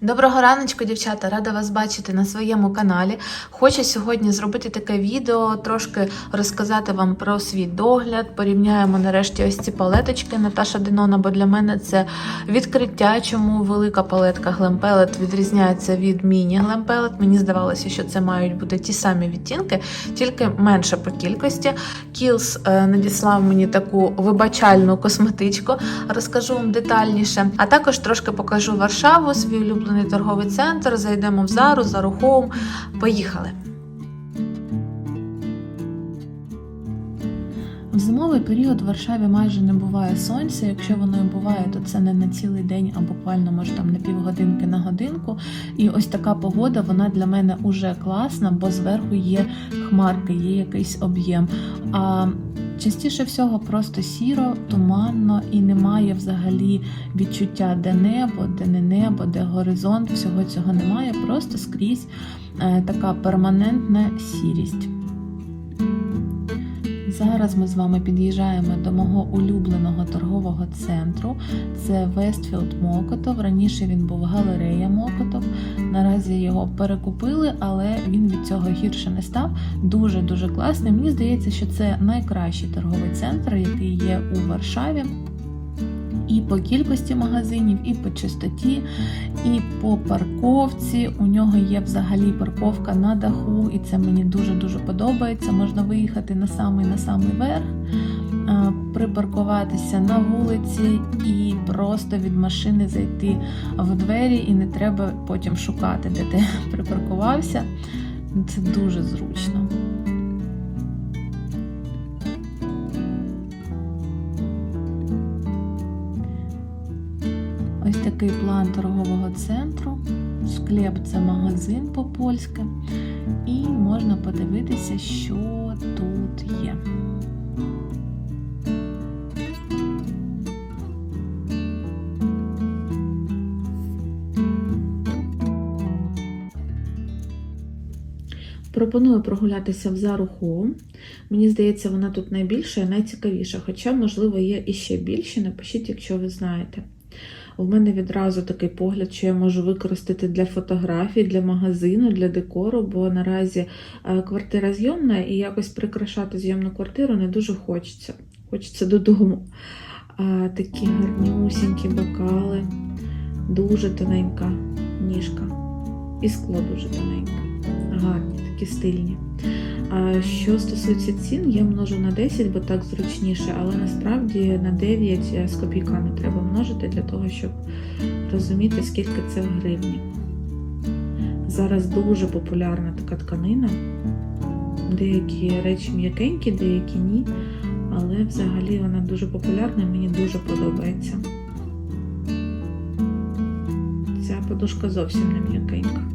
Доброго раночку, дівчата! Рада вас бачити на своєму каналі. Хочу сьогодні зробити таке відео, трошки розказати вам про свій догляд. Порівняємо нарешті ось ці палеточки Наташа Денона, бо для мене це відкриття, чому велика палетка Глемпелет відрізняється від міні Глемпелет. Мені здавалося, що це мають бути ті самі відтінки, тільки менше по кількості. Кілс е, надіслав мені таку вибачальну косметичку, розкажу вам детальніше. А також трошки покажу Варшаву, свій улюблений торговий центр. Зайдемо в Зару, За рухом Поїхали. В зимовий період в Варшаві майже не буває сонця. Якщо воно і буває, то це не на цілий день, а буквально може там на півгодинки на годинку. І ось така погода вона для мене уже класна, бо зверху є хмарки, є якийсь об'єм. А частіше всього просто сіро, туманно і немає взагалі відчуття, де небо, де не небо, де горизонт. Всього цього немає. Просто скрізь е, така перманентна сірість. Зараз ми з вами під'їжджаємо до мого улюбленого торгового центру. Це Вестфілд Мокотов. Раніше він був галерея Мокотов. Наразі його перекупили, але він від цього гірше не став. Дуже дуже класний. Мені здається, що це найкращий торговий центр, який є у Варшаві. І по кількості магазинів, і по чистоті, і по парковці. У нього є взагалі парковка на даху, і це мені дуже-дуже подобається. Можна виїхати на самий на самий верх, припаркуватися на вулиці і просто від машини зайти в двері, і не треба потім шукати, де ти припаркувався. Це дуже зручно. Ось такий план торгового центру. Склеп це магазин по-польськи. І можна подивитися, що тут є. Пропоную прогулятися в Зару Home. Мені здається, вона тут найбільша і найцікавіша. Хоча, можливо, є іще більше. Напишіть, якщо ви знаєте. У мене відразу такий погляд, що я можу використати для фотографій, для магазину, для декору, бо наразі е, квартира зйомна і якось прикрашати зйомну квартиру не дуже хочеться. Хочеться додому. А, Такі гарнюсінькі бокали, дуже тоненька ніжка. І скло дуже тоненьке. Гарні, такі стильні. А що стосується цін, я множу на 10, бо так зручніше, але насправді на 9 з копійками треба множити для того, щоб розуміти, скільки це в гривні. Зараз дуже популярна така тканина. Деякі речі м'якенькі, деякі ні. Але взагалі вона дуже популярна і мені дуже подобається. Ця подушка зовсім не м'якенька.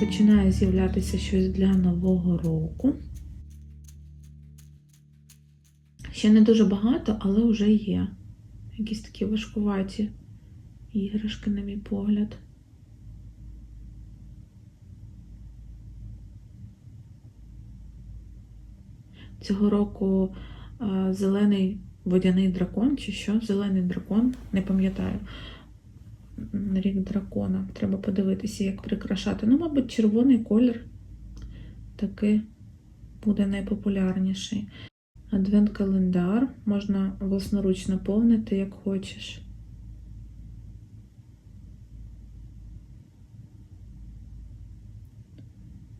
Починає з'являтися щось для нового року. Ще не дуже багато, але вже є. Якісь такі важкуваті іграшки, на мій погляд. Цього року зелений водяний дракон, чи що? Зелений дракон, не пам'ятаю рік дракона. Треба подивитися, як прикрашати. Ну, мабуть, червоний колір таки буде найпопулярніший. Адвент-календар можна власноруч наповнити, як хочеш.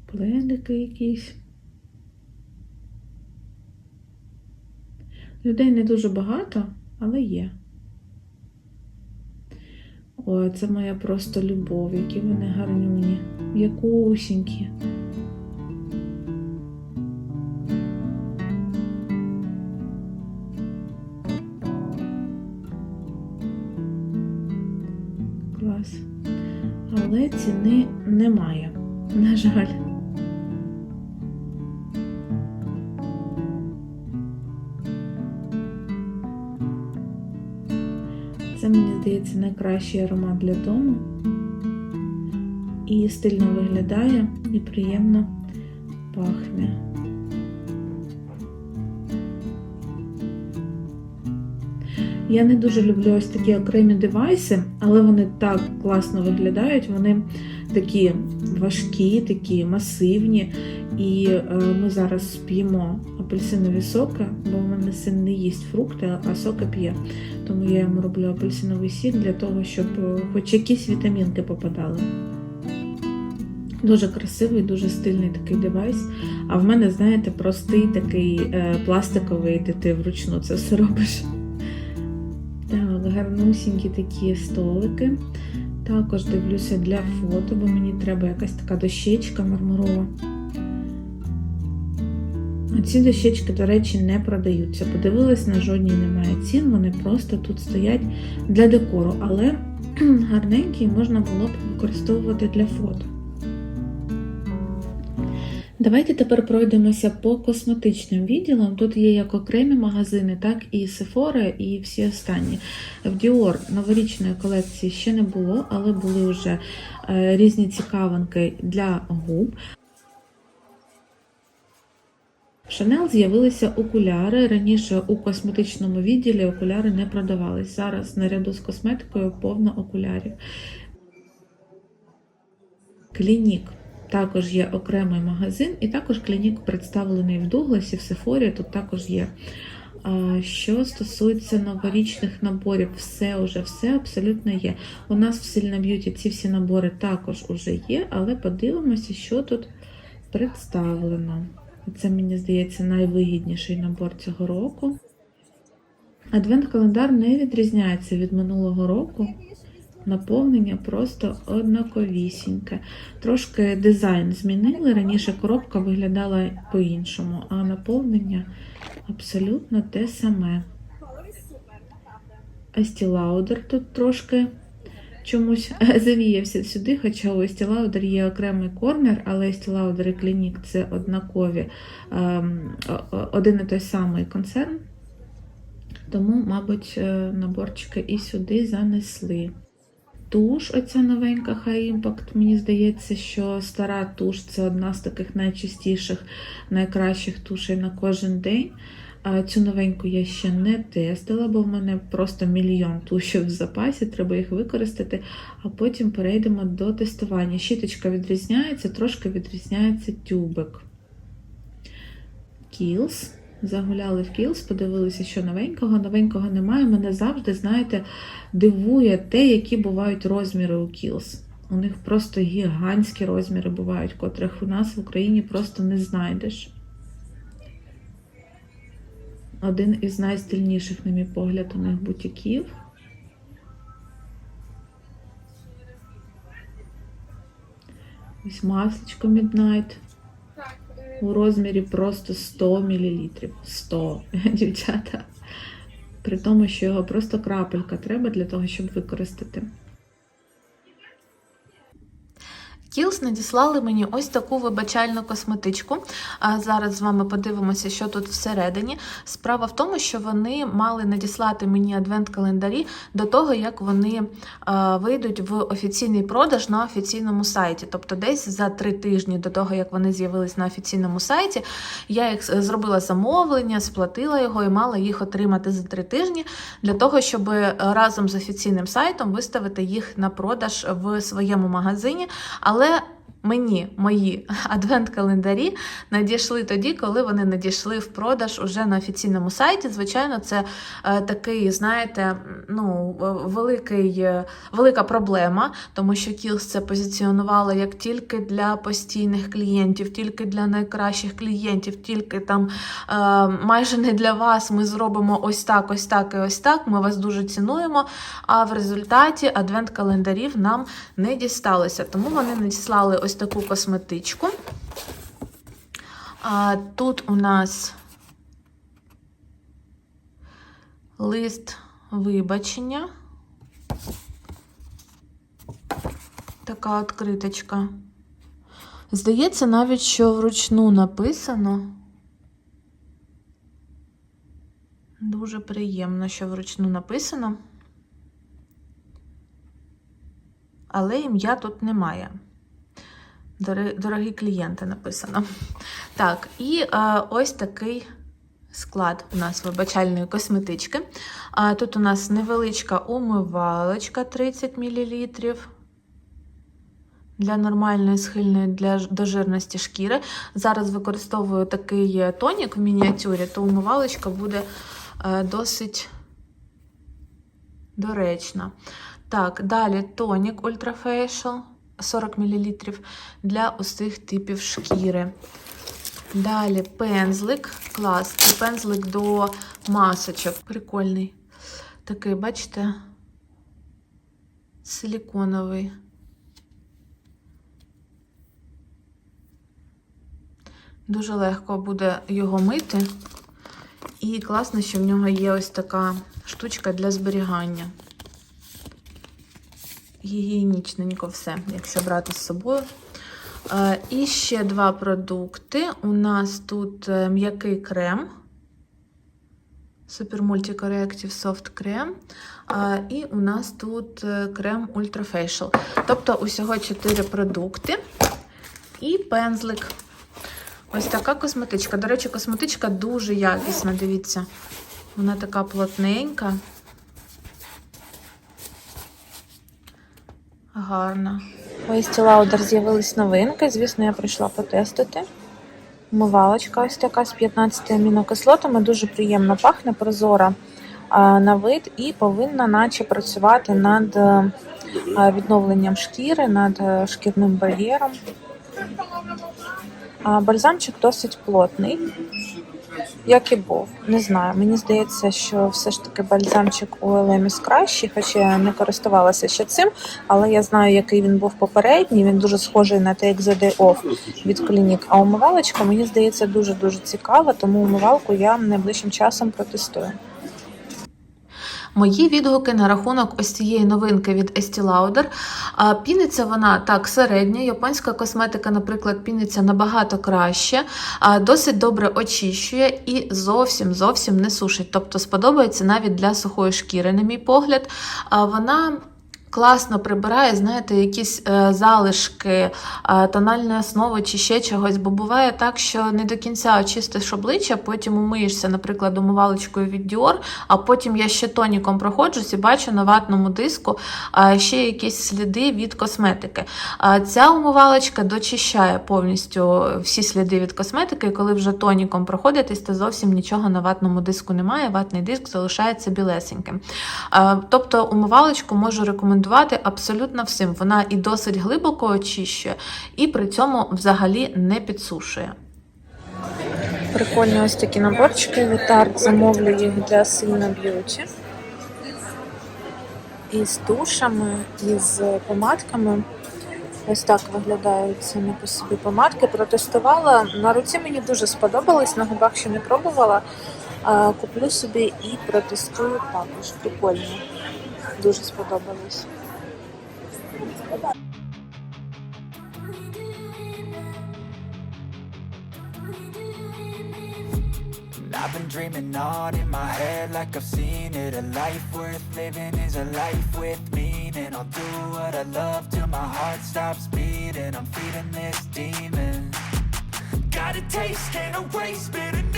Пледики якісь. Людей не дуже багато, але є. Ой, це моя просто любов, які вони гарнюні, якусінькі. Клас. Але ціни немає, на жаль. Це, мені здається, найкращий аромат для дому. І стильно виглядає, і приємно пахне. Я не дуже люблю ось такі окремі девайси, але вони так класно виглядають. Вони такі важкі, такі масивні. І е, ми зараз п'ємо апельсинові соки, бо в мене син не їсть фрукти, а соки п'є. Тому я йому роблю апельсиновий сік для того, щоб е, хоч якісь вітамінки попадали. Дуже красивий, дуже стильний такий девайс. А в мене, знаєте, простий такий е, пластиковий, де ти вручну це все робиш. Так, гарнусінькі такі столики. Також дивлюся для фото, бо мені треба якась така дощечка мармурова. Ці дощечки, до речі, не продаються. Подивилась, на жодній немає цін, вони просто тут стоять для декору, але гарненькі можна було б використовувати для фото. Давайте тепер пройдемося по косметичним відділам. Тут є як окремі магазини, так і Sephora, і всі останні. В Dior новорічної колекції ще не було, але були вже е, різні цікавинки для губ. В Chanel з'явилися окуляри. Раніше у косметичному відділі окуляри не продавались. Зараз наряду з косметикою повно окулярів. Клінік також є окремий магазин, і також клінік представлений в Дугласі, в Сефорі. Тут також є. Що стосується новорічних наборів, все уже все абсолютно є. У нас в Сильна Б'юті ці всі набори також уже є, але подивимося, що тут представлено. Це, мені здається, найвигідніший набор цього року. Адвент-календар не відрізняється від минулого року. Наповнення просто однаковісіньке. Трошки дизайн змінили. Раніше коробка виглядала по-іншому, а наповнення абсолютно те саме. Lauder тут трошки чомусь завіявся сюди, хоча у Estee є окремий корнер, але Estee Lauder і Clinique – це однакові, ем, один і той самий концерн. Тому, мабуть, е, наборчики і сюди занесли. Туш, оця новенька High Impact, мені здається, що стара туш це одна з таких найчастіших, найкращих тушей на кожен день. Цю новеньку я ще не тестила, бо в мене просто мільйон тушів в запасі, треба їх використати, а потім перейдемо до тестування. Щіточка відрізняється, трошки відрізняється тюбик. Кілс. Загуляли в Кілс, подивилися, що новенького. Новенького немає. Мене завжди, знаєте, дивує те, які бувають розміри у Кілс. У них просто гігантські розміри бувають, котрих у нас в Україні просто не знайдеш. Один із найстильніших, на мій погляд, у них бутіків. Ось масличко Midnight у розмірі просто 100 мл. 100, дівчата. При тому, що його просто крапелька треба для того, щоб використати. Кілс надіслали мені ось таку вибачальну косметичку. А зараз з вами подивимося, що тут всередині. Справа в тому, що вони мали надіслати мені адвент-календарі до того, як вони вийдуть в офіційний продаж на офіційному сайті. Тобто, десь за три тижні до того, як вони з'явились на офіційному сайті, я їх зробила замовлення, сплатила його і мала їх отримати за три тижні для того, щоб разом з офіційним сайтом виставити їх на продаж в своєму магазині. Але Але мені мої адвент-календарі надійшли тоді, коли вони надійшли в продаж уже на офіційному сайті. Звичайно, це е, такий, знаєте, ну, великий, е, велика проблема, тому що Кілс це позиціонувало як тільки для постійних клієнтів, тільки для найкращих клієнтів, тільки там е, майже не для вас. Ми зробимо ось так, ось так і ось так. Ми вас дуже цінуємо. А в результаті адвент-календарів нам не дісталося. Тому вони надіслали ось таку косметичку. А, тут у нас лист вибачення. Така відкриточка. Здається, навіть, що вручну написано. Дуже приємно, що вручну написано. Але ім'я тут немає. Дорогі клієнти написано. Так, і е, ось такий склад у нас вибачальної косметички. А, тут у нас невеличка умивалочка 30 мл. Для нормальної схильної для до жирності шкіри. Зараз використовую такий тонік в мініатюрі, то умивалочка буде е, досить доречна. Так, далі тонік Facial 40 мл для усіх типів шкіри. Далі пензлик. Клас. Це пензлик до масочок. Прикольний. Такий, бачите, силіконовий. Дуже легко буде його мити. І класно, що в нього є ось така штучка для зберігання. Гігієнічненько все, якщо брати з собою. Е, І ще два продукти. У нас тут е, м'який крем. Multi Corrective Soft крем. Е, І у нас тут крем Ultra Facial. Тобто усього 4 продукти і пензлик. Ось така косметичка. До речі, косметичка дуже якісна, дивіться. Вона така плотненька. Гарна. У Estee Lauder з'явились новинки. Звісно, я прийшла потестити. Умивалочка ось така з 15 амінокислотами. Дуже приємно пахне, прозора на вид і повинна наче працювати над е, відновленням шкіри, над е, шкірним бар'єром. Бальзамчик досить плотний, як і був. Не знаю. Мені здається, що все ж таки бальзамчик у Елеміс кращий, хоча я не користувалася ще цим, але я знаю, який він був попередній. Він дуже схожий на Take the Day Off від клінік. А умивалочка, мені здається, дуже-дуже цікава, тому умивалку я найближчим часом протестую. Мої відгуки на рахунок ось цієї новинки від Estee Lauder. Піниться вона так середня. Японська косметика, наприклад, піниться набагато краще, досить добре очищує і зовсім зовсім не сушить. Тобто сподобається навіть для сухої шкіри, на мій погляд. Вона класно прибирає, знаєте, якісь е, залишки е, тональної основи чи ще чогось, бо буває так, що не до кінця очистиш обличчя, потім умиєшся, наприклад, умивалочкою від Dior, а потім я ще тоніком проходжусь і бачу на ватному диску е, ще якісь сліди від косметики. Ця умивалочка дочищає повністю всі сліди від косметики, і коли вже тоніком проходитись, то зовсім нічого на ватному диску немає, ватний диск залишається білесеньким. Тобто умивалочку можу рекомендувати абсолютно всім. Вона і досить глибоко очищує, і при цьому взагалі не підсушує. Прикольні ось такі наборчики від. Замовлю їх для сильно б'юті. Із тушами, із помадками. Ось так виглядають самі по собі помадки. Протестувала. На руці мені дуже сподобалось, на губах ще не пробувала. Куплю собі і протестую також. Прикольно. Дуже сподобалось. I've been dreaming on in my head like I've seen it A life worth living is a life with meaning I'll do what I love till my heart stops beating I'm feeding this demon Got a taste, can't erase bitterness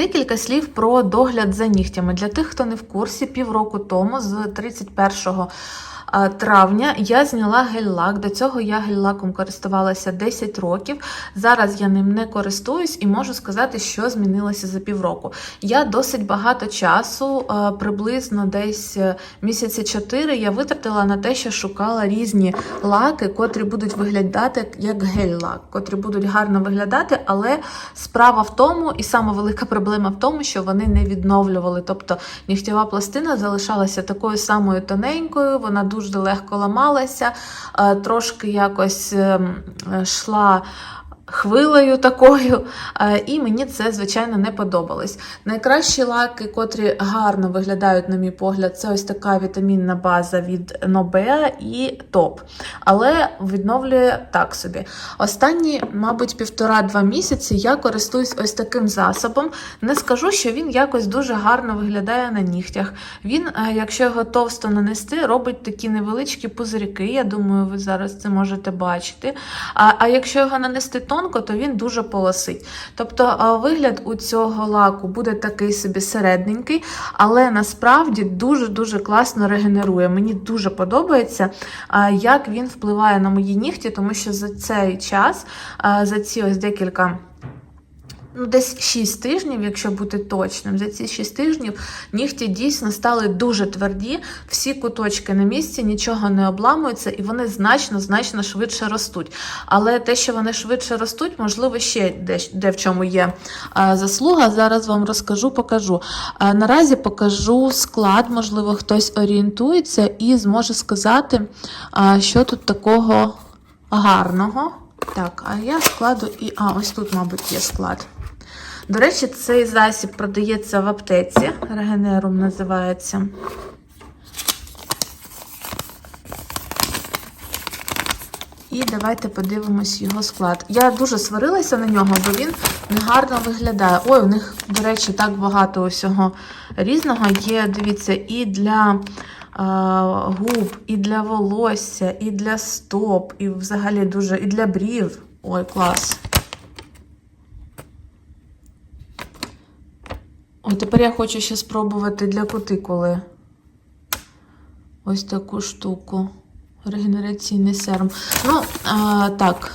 Декілька слів про догляд за нігтями. Для тих, хто не в курсі, півроку тому, з 31 а, травня, я зняла гель-лак. До цього я гель-лаком користувалася 10 років. Зараз я ним не користуюсь і можу сказати, що змінилося за півроку. Я досить багато часу, приблизно десь е, місяці 4, я витратила на те, що шукала різні лаки, котрі будуть виглядати як гель-лак, котрі будуть гарно виглядати, але справа в тому, і саме велика проблема в тому, що вони не відновлювали. Тобто нігтєва пластина залишалася такою самою тоненькою, вона дуже дуже легко ламалася, е, трошки якось ем, е, йшла хвилею такою, е, і мені це, звичайно, не подобалось. Найкращі лаки, котрі гарно виглядають, на мій погляд, це ось така вітамінна база від Nobea і топ. Але відновлює так собі. Останні, мабуть, півтора-два місяці я користуюсь ось таким засобом. Не скажу, що він якось дуже гарно виглядає на нігтях. Він, е, якщо його товсто нанести, робить такі невеличкі пузирки. Я думаю, ви зараз це можете бачити. А, а якщо його нанести тонко, то він дуже полосить. Тобто вигляд у цього лаку буде такий собі середненький, але насправді дуже-дуже класно регенерує. Мені дуже подобається, як він впливає на мої нігті, тому що за цей час, за ці ось декілька. Ну, десь 6 тижнів, якщо бути точним, за ці 6 тижнів нігті дійсно стали дуже тверді, всі куточки на місці, нічого не обламується, і вони значно значно швидше ростуть. Але те, що вони швидше ростуть, можливо, ще де, де в чому є заслуга. Зараз вам розкажу, покажу. Наразі покажу склад, можливо, хтось орієнтується і зможе сказати, що тут такого гарного. Так, а я складу і. А, ось тут, мабуть, є склад. До речі, цей засіб продається в аптеці. Регенерум називається. І давайте подивимось його склад. Я дуже сварилася на нього, бо він негарно виглядає. Ой, у них, до речі, так багато усього різного є. Дивіться, і для е, губ, і для волосся, і для стоп, і взагалі дуже, і для брів. Ой, клас. Ой, тепер я хочу ще спробувати для кутикули. Ось таку штуку. Регенераційний серум. Ну, а, так,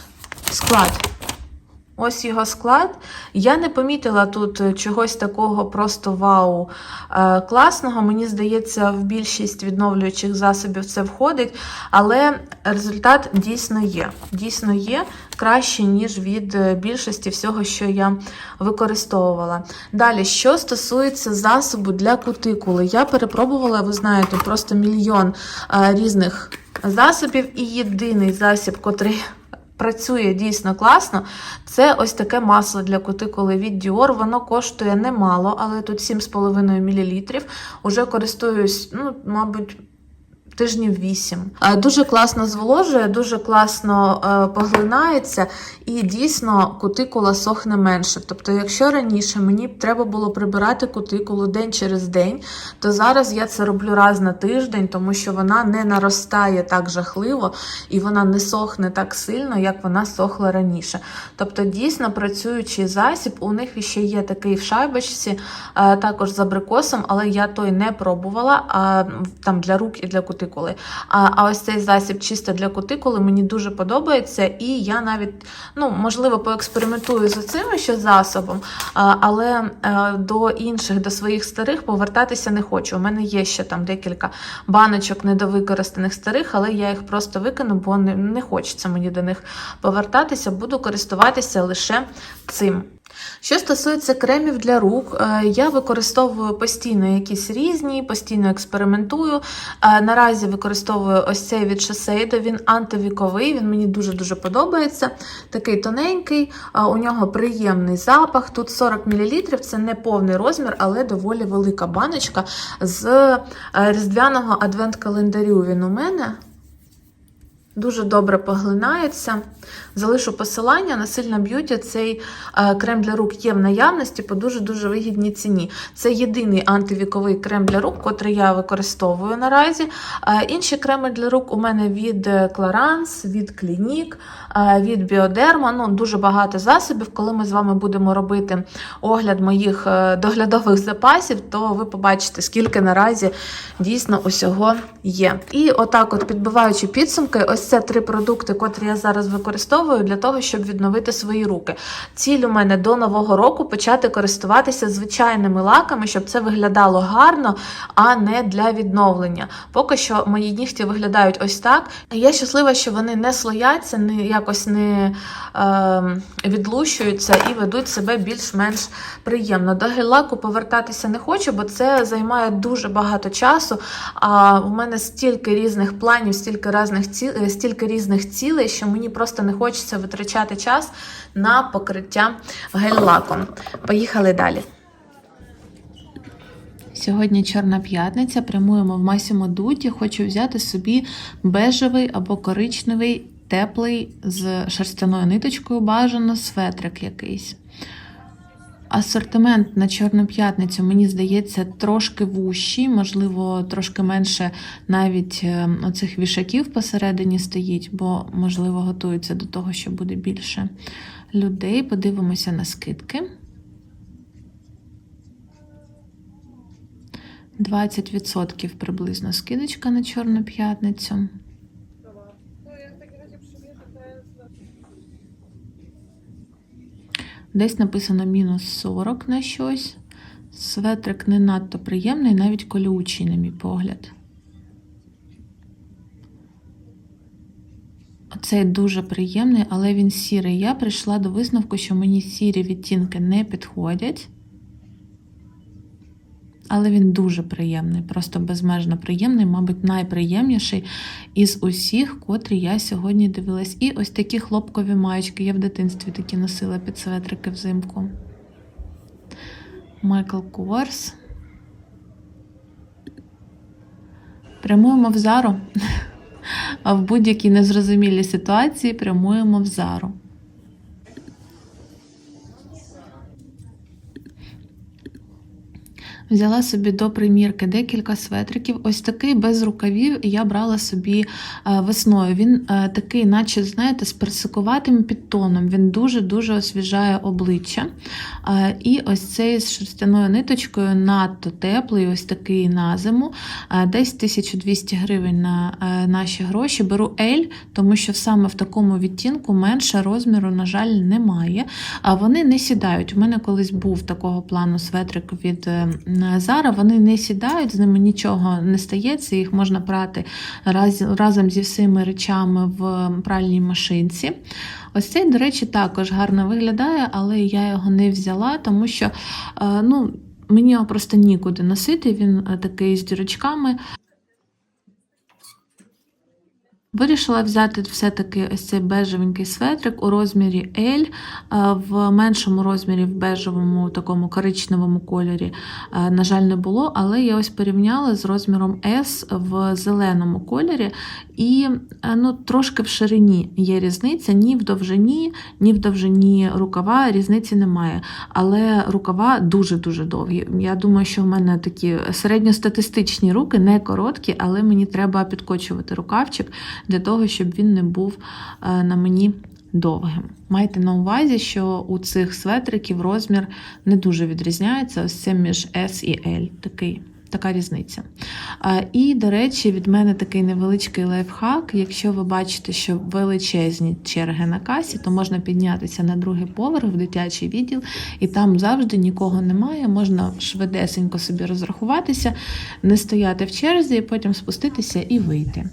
склад. Ось його склад. Я не помітила тут чогось такого просто вау е, класного. Мені здається, в більшість відновлюючих засобів це входить, але результат дійсно є. Дійсно є краще, ніж від е, більшості всього, що я використовувала. Далі, що стосується засобу для кутикули, я перепробувала, ви знаєте, просто мільйон е, різних засобів, і єдиний засіб, котрий працює дійсно класно, це ось таке масло для кутикули від Dior. Воно коштує немало, але тут 7,5 мл. Уже користуюсь, ну, мабуть. Тижнів 8. Е, Дуже класно зволожує, дуже класно е, поглинається, і дійсно кутикула сохне менше. Тобто, якщо раніше мені треба було прибирати кутикулу день через день, то зараз я це роблю раз на тиждень, тому що вона не наростає так жахливо і вона не сохне так сильно, як вона сохла раніше. Тобто, дійсно працюючий засіб, у них ще є такий в шайбочці, е, також з абрикосом, але я той не пробувала а, там для рук і для кутикули. А, а ось цей засіб чисто для кутикули мені дуже подобається, і я навіть, ну, можливо, поекспериментую з цим ще засобом, але е, до інших, до своїх старих повертатися не хочу. У мене є ще там декілька баночок недовикористаних старих, але я їх просто викину, бо не, не хочеться мені до них повертатися. Буду користуватися лише цим. Що стосується кремів для рук, е, я використовую постійно якісь різні, постійно експериментую. Е, Наразі використовую ось цей від Shiseido, він антивіковий, він мені дуже-дуже подобається. Такий тоненький, е, у нього приємний запах. Тут 40 мл, це не повний розмір, але доволі велика баночка з різдвяного адвент-календарю. Він у мене. Дуже добре поглинається. Залишу посилання на сильна б'юті. Цей е, крем для рук є в наявності по дуже-дуже вигідній ціні. Це єдиний антивіковий крем для рук, котрий я використовую наразі. Е, інші креми для рук у мене від Clarins, від е, від Bioderma. Ну, дуже багато засобів. Коли ми з вами будемо робити огляд моїх е, доглядових запасів, то ви побачите, скільки наразі дійсно усього є. І отак, от підбиваючи підсумки, ось Це три продукти, котрі я зараз використовую для того, щоб відновити свої руки. Ціль у мене до нового року почати користуватися звичайними лаками, щоб це виглядало гарно, а не для відновлення. Поки що мої нігті виглядають ось так. Я щаслива, що вони не слояться, не якось не е, відлущуються і ведуть себе більш-менш приємно. До гель-лаку повертатися не хочу, бо це займає дуже багато часу. А в мене стільки різних планів, стільки різних ці... стільки різних цілей, що мені просто не хочеться витрачати час на покриття гель-лаком. Поїхали далі. Сьогодні Чорна п'ятниця. Прямуємо в Масімо Дуті. Хочу взяти собі бежевий або коричневий, теплий з шерстяною ниточкою бажано светрик якийсь. Асортимент на Чорну п'ятницю, мені здається, трошки вущий, можливо, трошки менше навіть е, оцих вішаків посередині стоїть, бо, можливо, готуються до того, що буде більше людей. Подивимося на скидки. 20% приблизно скидочка на Чорну п'ятницю. Десь написано мінус 40 на щось. Светрик не надто приємний, навіть колючий, на мій погляд. Оцей дуже приємний, але він сірий. Я прийшла до висновку, що мені сірі відтінки не підходять. Але він дуже приємний, просто безмежно приємний, мабуть, найприємніший із усіх, котрі я сьогодні дивилась. І ось такі хлопкові маєчки. Я в дитинстві такі носила під светрики взимку. Майкл Корс. Прямуємо в зару. А в будь-якій незрозумілій ситуації прямуємо в зару. Взяла собі до примірки декілька светриків. Ось такий без рукавів я брала собі е, весною. Він е, такий, наче, знаєте, з персикуватим підтоном. Він дуже-дуже освіжає обличчя. Е, І ось цей з шерстяною ниточкою надто теплий, ось такий на зиму. Десь 1200 гривень на наші гроші. Беру L, тому що саме в такому відтінку менше розміру, на жаль, немає. А вони не сідають. У мене колись був такого плану светрик від Зара. Вони не сідають, з ними нічого не стається. Їх можна прати раз, разом зі всіми речами в пральній машинці. Ось цей, до речі, також гарно виглядає, але я його не взяла, тому що е, ну, мені його просто нікуди носити. Він е, такий з дірочками. Вирішила взяти все-таки ось цей бежевенький светрик у розмірі L, е, в меншому розмірі, в бежевому такому коричневому кольорі, е, на жаль, не було, але я ось порівняла з розміром S в зеленому кольорі, і е, ну, трошки в ширині є різниця, ні в довжині, ні в довжині рукава різниці немає. Але рукава дуже-дуже довгі. Я думаю, що в мене такі середньостатистичні руки, не короткі, але мені треба підкочувати рукавчик для того, щоб він не був е, на мені довгим. Майте на увазі, що у цих светриків розмір не дуже відрізняється. Ось це між S і L. Такий. Така різниця. Е, І, до речі, від мене такий невеличкий лайфхак. Якщо ви бачите, що величезні черги на касі, то можна піднятися на другий поверх в дитячий відділ, і там завжди нікого немає. Можна швидесенько собі розрахуватися, не стояти в черзі, потім спуститися і вийти.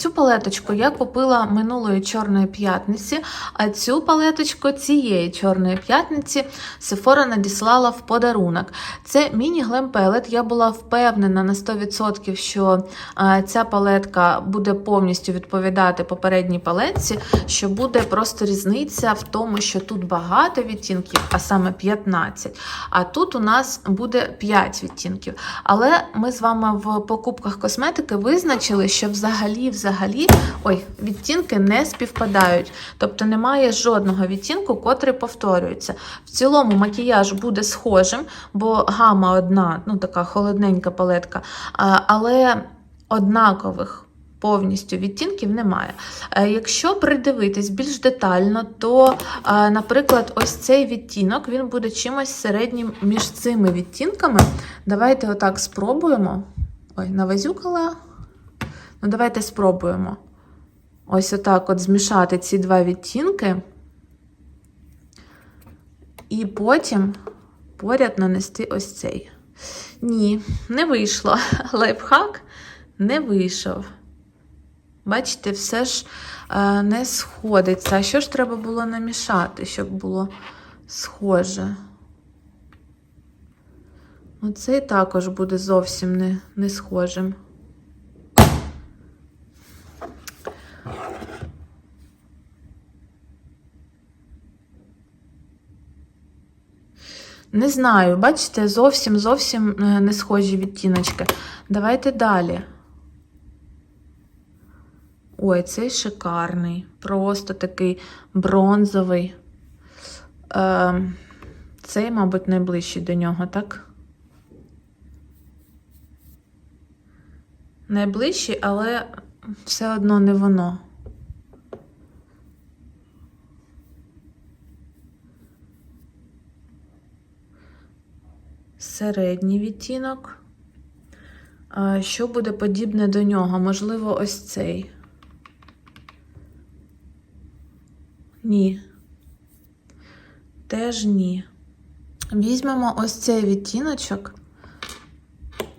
Цю палеточку я купила минулої чорної п'ятниці, а цю палеточку цієї чорної п'ятниці Sephora надіслала в подарунок. Це міні-глем пелет. Я була впевнена на 100%, що ця палетка буде повністю відповідати попередній палетці, що буде просто різниця в тому, що тут багато відтінків, а саме 15, а тут у нас буде 5 відтінків. Але ми з вами в покупках косметики визначили, що взагалі взагалі ой, відтінки не співпадають. Тобто немає жодного відтінку, котрий повторюється. В цілому макіяж буде схожим, бо гама одна, ну така холодненька палетка, але однакових. Повністю відтінків немає. Е, Якщо придивитись більш детально, то, е, наприклад, ось цей відтінок він буде чимось середнім між цими відтінками. Давайте отак спробуємо. Ой, навазюкала. Ну, давайте спробуємо. ось отак от змішати ці два відтінки. І потім поряд нанести ось цей. Ні, не вийшло. Лайфхак не вийшов. Бачите, все ж е, не сходиться. А що ж треба було намішати, щоб було схоже? Оцей також буде зовсім не, не схожим. Не знаю, бачите, зовсім зовсім е, не схожі відтіночки. Давайте далі. Ой, цей шикарний. Просто такий бронзовий. Е, цей, мабуть, найближчий до нього, так? Найближчий, але все одно не воно. Середній відтінок. Що буде подібне до нього? Можливо, ось цей. Ні. Теж ні. Візьмемо ось цей відтіночок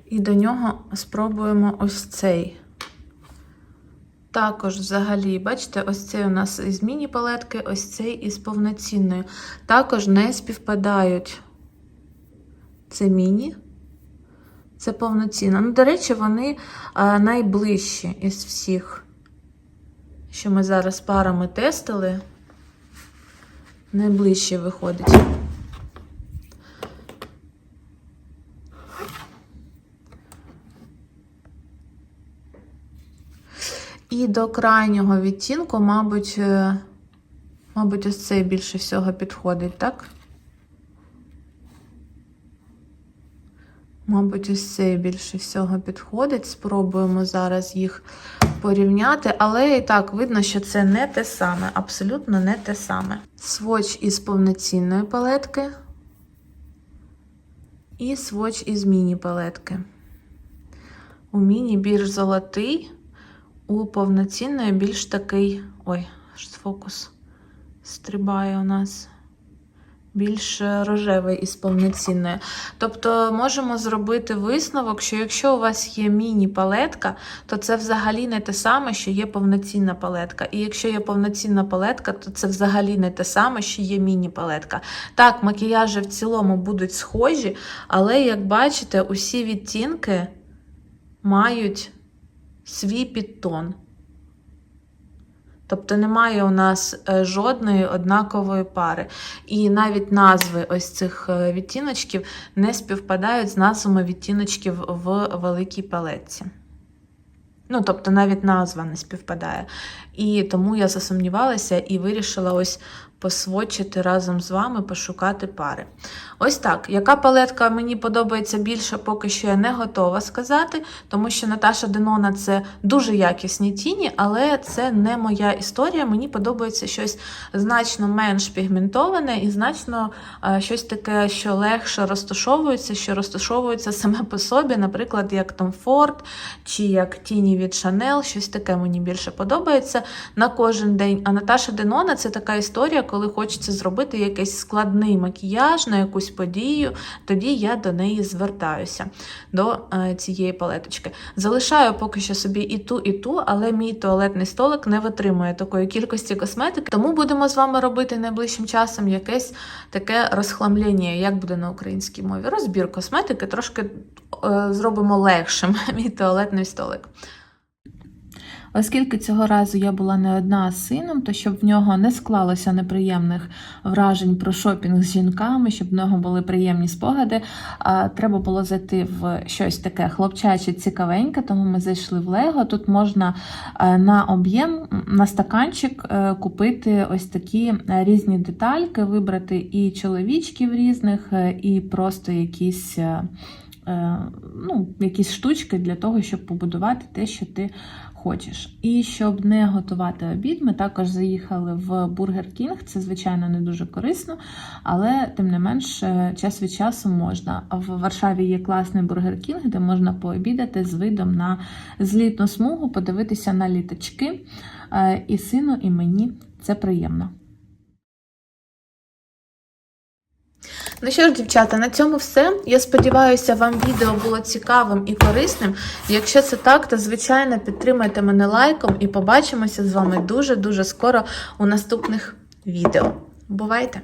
і до нього спробуємо ось цей. Також, взагалі, бачите, ось цей у нас із міні-палетки, ось цей із повноцінної. Також не співпадають. Це міні. Це повноцінно. Ну, до речі, вони а, найближчі із всіх, що ми зараз парами тестили. Найближче виходить. І до крайнього відтінку, мабуть, е, мабуть, ось цей більше всього підходить, так? Мабуть, ось цей більше всього підходить. Спробуємо зараз їх порівняти, але і так видно, що це не те саме, абсолютно не те саме. Своч із повноцінної палетки і своч із міні-палетки. У міні більш золотий, у повноцінної більш такий. Ой, фокус стрибає у нас більш рожевий із повноцінної. Тобто можемо зробити висновок, що якщо у вас є міні-палетка, то це взагалі не те саме, що є повноцінна палетка. І якщо є повноцінна палетка, то це взагалі не те саме, що є міні-палетка. Так, макіяжі в цілому будуть схожі, але, як бачите, усі відтінки мають свій підтон. Тобто немає у нас е, жодної однакової пари. І навіть назви ось цих е, відтіночків не співпадають з назвами відтіночків в великій палетці. Ну, тобто навіть назва не співпадає. І тому я засумнівалася і вирішила ось посвочити разом з вами, пошукати пари. Ось так. Яка палетка мені подобається більше, поки що я не готова сказати, тому що Наташа Денона це дуже якісні тіні, але це не моя історія. Мені подобається щось значно менш пігментоване і значно щось таке, що легше розташовується, що розташовується саме по собі, наприклад, як Tom Ford чи як тіні від Chanel, щось таке мені більше подобається на кожен день. А Наташа Денона це така історія, коли хочеться зробити якийсь складний макіяж на якусь подію, тоді я до неї звертаюся до е, цієї палеточки. Залишаю поки що собі і ту, і ту, але мій туалетний столик не витримує такої кількості косметики, тому будемо з вами робити найближчим часом якесь таке розхламлення, як буде на українській мові. Розбір косметики, трошки е, зробимо легшим мій туалетний столик. Оскільки цього разу я була не одна з сином, то щоб в нього не склалося неприємних вражень про шопінг з жінками, щоб в нього були приємні спогади, треба було зайти в щось таке хлопчаче цікавеньке, тому ми зайшли в Лего. Тут можна е, на об'єм, на стаканчик е, купити ось такі е, різні детальки, вибрати і чоловічків різних, і просто якісь. Ну, якісь штучки для того, щоб побудувати те, що ти хочеш. І щоб не готувати обід, ми також заїхали в Бургер Кінг. Це, звичайно, не дуже корисно, але тим не менш, е, час від часу можна. В Варшаві є класний Бургер Кінг, де можна пообідати з видом на злітну смугу, подивитися на літачки. Е, І сину, і мені це приємно. Ну що ж, дівчата, на цьому все. Я сподіваюся, вам відео було цікавим і корисним. Якщо це так, то звичайно підтримайте мене лайком і побачимося з вами дуже-дуже скоро у наступних відео. Бувайте!